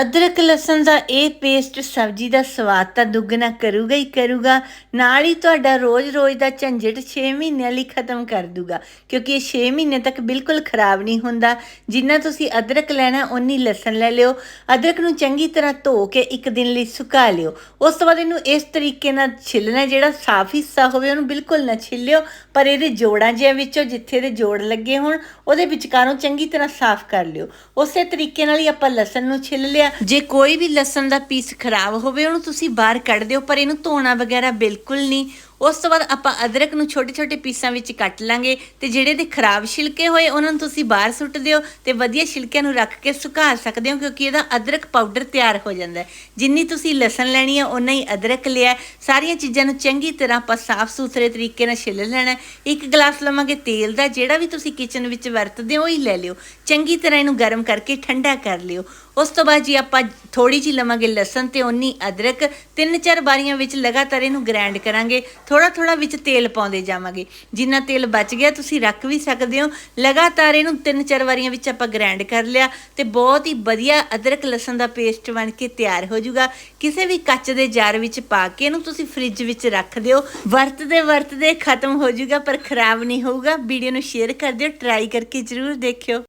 ਅਦਰਕ ਲਸਣ ਦਾ ਇਹ ਪੇਸਟ ਸਬਜ਼ੀ ਦਾ ਸਵਾਦ ਤਾਂ ਦੁੱਗਣਾ ਕਰੂਗਾ ਹੀ ਕਰੂਗਾ। ਨਾਲ ਹੀ ਤੁਹਾਡਾ ਰੋਜ਼-ਰੋਜ਼ ਦਾ ਝੰਜਟ 6 ਮਹੀਨਿਆਂ ਲਈ ਖਤਮ ਕਰ ਦੂਗਾ। ਕਿਉਂਕਿ ਇਹ 6 ਮਹੀਨੇ ਤੱਕ ਬਿਲਕੁਲ ਖਰਾਬ ਨਹੀਂ ਹੁੰਦਾ। ਜਿੰਨਾ ਤੁਸੀਂ ਅਦਰਕ ਲੈਣਾ ਉਨੀ ਲਸਣ ਲੈ ਲਿਓ। ਅਦਰਕ ਨੂੰ ਚੰਗੀ ਤਰ੍ਹਾਂ ਧੋ ਕੇ ਇੱਕ ਦਿਨ ਲਈ ਸੁਕਾ ਲਿਓ। ਉਸ ਤੋਂ ਬਾਅਦ ਇਹਨੂੰ ਇਸ ਤਰੀਕੇ ਨਾਲ ਛਿੱਲਣਾ, ਜਿਹੜਾ ਸਾਫ਼ ਹਿੱਸਾ ਹੋਵੇ, ਉਹਨੂੰ ਬਿਲਕੁਲ ਨਾ ਛਿੱਲਿਓ। ਪਰ ਇਹਦੇ ਜੋੜਾਂ ਜਿਹਾ ਵਿੱਚੋਂ, ਜਿੱਥੇ ਦੇ ਜੋੜ ਲੱਗੇ ਹੋਣ, ਉਹਦੇ ਵਿਚਕਾਰੋਂ ਚੰਗੀ ਤਰ੍ਹਾਂ ਸਾਫ਼ ਕਰ ਲਿਓ। ਉਸੇ ਤਰੀਕੇ ਨਾਲ ਹੀ ਆਪਾਂ ਲਸਣ ਨੂੰ ਛਿੱਲ ਲਿਆ। ਜੇ ਕੋਈ ਵੀ ਲਸਣ ਦਾ ਪੀਸ ਖਰਾਬ ਹੋਵੇ, ਉਹਨੂੰ ਤੁਸੀਂ ਬਾਹਰ ਕੱਢ ਦਿਓ, ਪਰ ਇਹਨੂੰ ਧੋਣਾ ਵਗੈਰਾ ਬਿਲਕੁਲ ਨਹੀਂ। ਉਸ ਤੋਂ ਬਾਅਦ ਆਪਾਂ ਅਦਰਕ ਨੂੰ ਛੋਟੇ-ਛੋਟੇ ਪੀਸਾਂ ਵਿੱਚ ਕੱਟ ਲਾਂਗੇ ਤੇ ਜਿਹੜੇ ਦੇ ਖਰਾਬ ਛਿਲਕੇ ਹੋਏ ਉਹਨਾਂ ਨੂੰ ਤੁਸੀਂ ਬਾਹਰ ਸੁੱਟ ਦਿਓ ਤੇ ਵਧੀਆ ਛਿਲਕਿਆਂ ਨੂੰ ਰੱਖ ਕੇ ਸੁਕਾ ਸਕਦੇ ਹੋ ਕਿਉਂਕਿ ਇਹਦਾ ਅਦਰਕ ਪਾਊਡਰ ਤਿਆਰ ਹੋ ਜਾਂਦਾ ਹੈ। ਜਿੰਨੀ ਤੁਸੀਂ ਲਸਣ ਲੈਣੀ ਹੈ ਉਨਾ ਹੀ ਅਦਰਕ ਲਿਆ ਸਾਰੀਆਂ ਚੀਜ਼ਾਂ ਨੂੰ ਚੰਗੀ ਤਰ੍ਹਾਂ ਆਪਾਂ ਸਾਫ਼ ਸੁਥਰੇ ਤਰੀਕੇ ਨਾਲ ਛਿੱਲ ਲੈਣਾ ਇੱਕ ਗਲਾਸ ਲਵਾਂਗੇ ਤੇਲ ਦਾ, ਜਿਹੜਾ ਵੀ ਤੁਸੀਂ ਕਿਚਨ ਵਿੱਚ ਵਰਤਦੇ ਹੋ, ਉਹ ਹੀ ਲੈ ਲਿਓ। ਚੰਗੀ ਤਰ੍ਹਾਂ ਇਹਨੂੰ ਗਰਮ ਕਰਕੇ ਠੰਡਾ ਕਰ ਲਿਓ। ਉਸ ਤੋਂ ਬਾਅਦ ਜੀ ਆਪਾਂ ਥੋੜੀ ਜਿਹੀ ਲਵਾਂਗੇ ਲਸਣ ਤੇ ਉਨੀ ਅਦਰਕ। ਤਿੰਨ ਚਾਰ ਬਾਰੀਆਂ ਵਿੱਚ ਲਗਾਤਾਰ ਇਹਨੂੰ ਗ੍ਰਾਈਂਡ ਕਰਾਂਗੇ। ਥੋੜਾ ਥੋੜਾ ਵਿੱਚ ਤੇਲ ਪਾਉਂਦੇ ਜਾਵਾਂਗੇ। ਜਿੰਨਾ ਤੇਲ ਬਚ ਗਿਆ, ਤੁਸੀਂ ਰੱਖ ਵੀ ਸਕਦੇ ਹੋ। ਲਗਾਤਾਰ ਇਹਨੂੰ ਤਿੰਨ ਚਾਰ ਵਾਰੀਆਂ ਵਿੱਚ ਆਪਾਂ ਗ੍ਰਾਈਂਡ ਕਰ ਲਿਆ ਤੇ ਬਹੁਤ ਹੀ ਵਧੀਆ ਅਦਰਕ ਲਸਣ ਦਾ ਪੇਸਟ ਬਣ ਕੇ ਤਿਆਰ ਹੋ ਜਾਊਗਾ। ਕਿਸੇ ਵੀ ਕੱਚ ਦੇ ਜਾਰ ਵਿੱਚ ਪਾ ਕੇ ਇਹਨੂੰ ਤੁਸੀਂ ਫ੍ਰਿਜ ਵਿੱਚ ਰੱਖ ਦਿਓ। ਵਰਤਦੇ ਵਰਤਦੇ ਖਤਮ ਹੋ ਜਾਊਗਾ, ਪਰ ਖਰਾਬ ਨਹੀਂ ਹੋਊਗਾ। ਵੀਡੀਓ ਨੂੰ ਸ਼ੇਅਰ ਕਰ ਦਿਓ ਟਰਾਈ ਕਰਕੇ ਜ਼ਰੂਰ ਦੇਖਿਓ।